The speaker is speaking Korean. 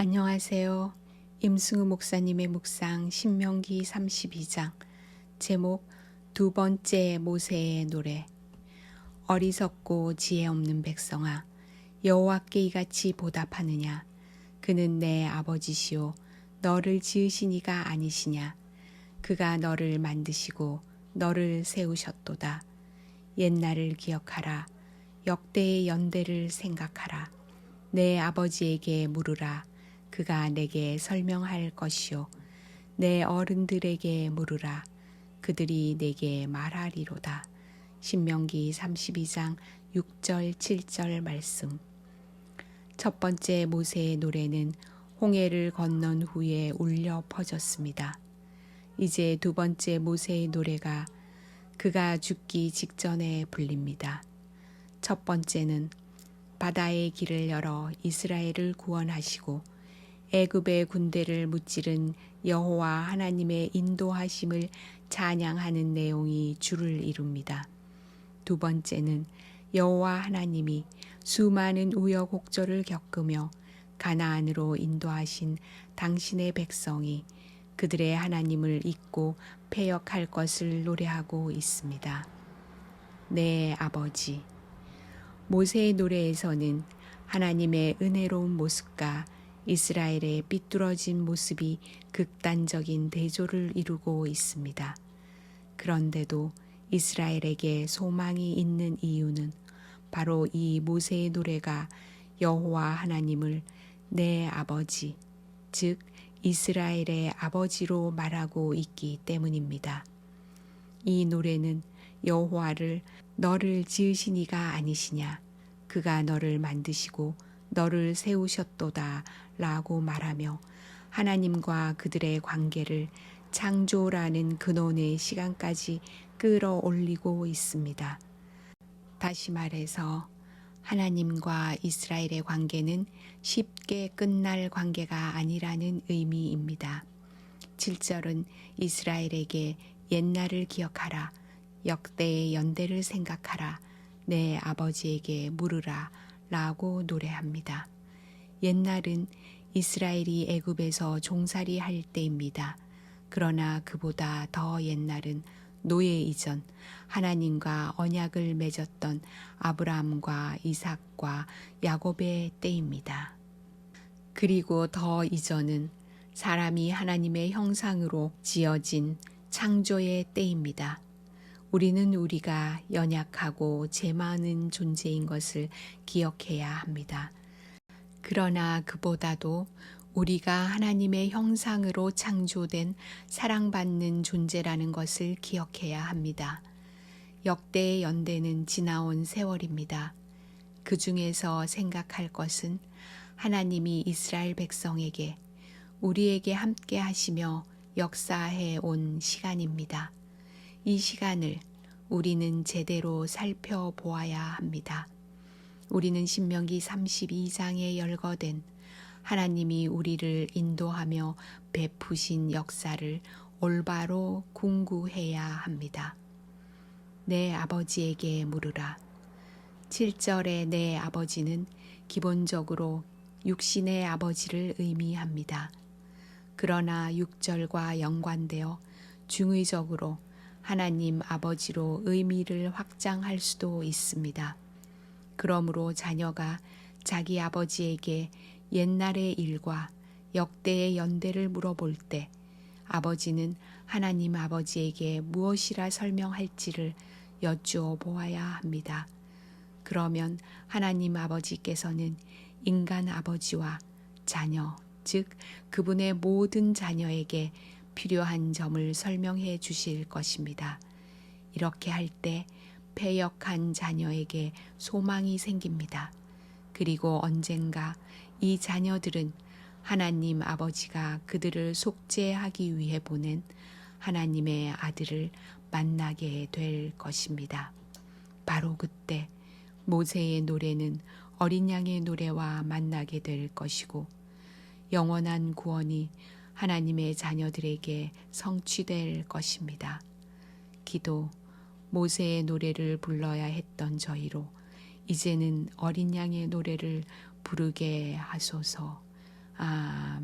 안녕하세요. 임승우 목사님의 묵상 신명기 32장 제목 두 번째 모세의 노래. 어리석고 지혜 없는 백성아 여호와께 이같이 보답하느냐? 그는 내 아버지시오. 너를 지으신 이가 아니시냐? 그가 너를 만드시고 너를 세우셨도다. 옛날을 기억하라. 역대의 연대를 생각하라. 내 아버지에게 물으라 그가 내게 설명할 것이요 내 어른들에게 물으라 그들이 내게 말하리로다. 신명기 32장 6절 7절 말씀. 첫 번째 모세의 노래는 홍해를 건넌 후에 울려 퍼졌습니다. 이제 두 번째 모세의 노래가 그가 죽기 직전에 불립니다. 첫 번째는 바다의 길을 열어 이스라엘을 구원하시고 애굽의 군대를 무찌른 여호와 하나님의 인도하심을 찬양하는 내용이 주를 이룹니다. 두 번째는 여호와 하나님이 수많은 우여곡절을 겪으며 가나안으로 인도하신 당신의 백성이 그들의 하나님을 잊고 패역할 것을 노래하고 있습니다. 내 아버지 모세의 노래에서는 하나님의 은혜로운 모습과 이스라엘의 삐뚤어진 모습이 극단적인 대조를 이루고 있습니다. 그런데도 이스라엘에게 소망이 있는 이유는 바로 이 모세의 노래가 여호와 하나님을 내 아버지, 즉 이스라엘의 아버지로 말하고 있기 때문입니다. 이 노래는 여호와를 너를 지으신 이가 아니시냐 그가 너를 만드시고 너를 세우셨도다 라고 말하며 하나님과 그들의 관계를 창조라는 근원의 시간까지 끌어올리고 있습니다. 다시 말해서 하나님과 이스라엘의 관계는 쉽게 끝날 관계가 아니라는 의미입니다. 7절은 이스라엘에게 옛날을 기억하라, 역대의 연대를 생각하라, 내 아버지에게 물으라 라고 노래합니다. 옛날은 이스라엘이 애굽에서 종살이 할 때입니다. 그러나 그보다 더 옛날은 노예 이전 하나님과 언약을 맺었던 아브라함과 이삭과 야곱의 때입니다. 그리고 더 이전은 사람이 하나님의 형상으로 지어진 창조의 때입니다. 우리는 우리가 연약하고 재 많은 존재인 것을 기억해야 합니다. 그러나 그보다도 우리가 하나님의 형상으로 창조된 사랑받는 존재라는 것을 기억해야 합니다. 역대의 연대는 지나온 세월입니다. 그 중에서 생각할 것은 하나님이 이스라엘 백성에게 우리에게 함께 하시며 역사해 온 시간입니다. 이 시간을 우리는 제대로 살펴보아야 합니다. 우리는 신명기 32장에 열거된 하나님이 우리를 인도하며 베푸신 역사를 올바로 궁구해야 합니다. 내 아버지에게 물으라. 7절의 내 아버지는 기본적으로 육신의 아버지를 의미합니다. 그러나 6절과 연관되어 중의적으로 하나님 아버지로 의미를 확장할 수도 있습니다. 그러므로 자녀가 자기 아버지에게 옛날의 일과 역대의 연대를 물어볼 때 아버지는 하나님 아버지에게 무엇이라 설명할지를 여쭈어 보아야 합니다. 그러면 하나님 아버지께서는 인간 아버지와 자녀, 즉 그분의 모든 자녀에게 필요한 점을 설명해 주실 것입니다. 이렇게 할 때 패역한 자녀에게 소망이 생깁니다. 그리고 언젠가 이 자녀들은 하나님 아버지가 그들을 속죄하기 위해 보낸 하나님의 아들을 만나게 될 것입니다. 바로 그때 모세의 노래는 어린 양의 노래와 만나게 될 것이고 영원한 구원이 하나님의 자녀들에게 성취될 것입니다. 기도 모세의 노래를 불러야 했던 저희로 이제는 어린 양의 노래를 부르게 하소서. 아,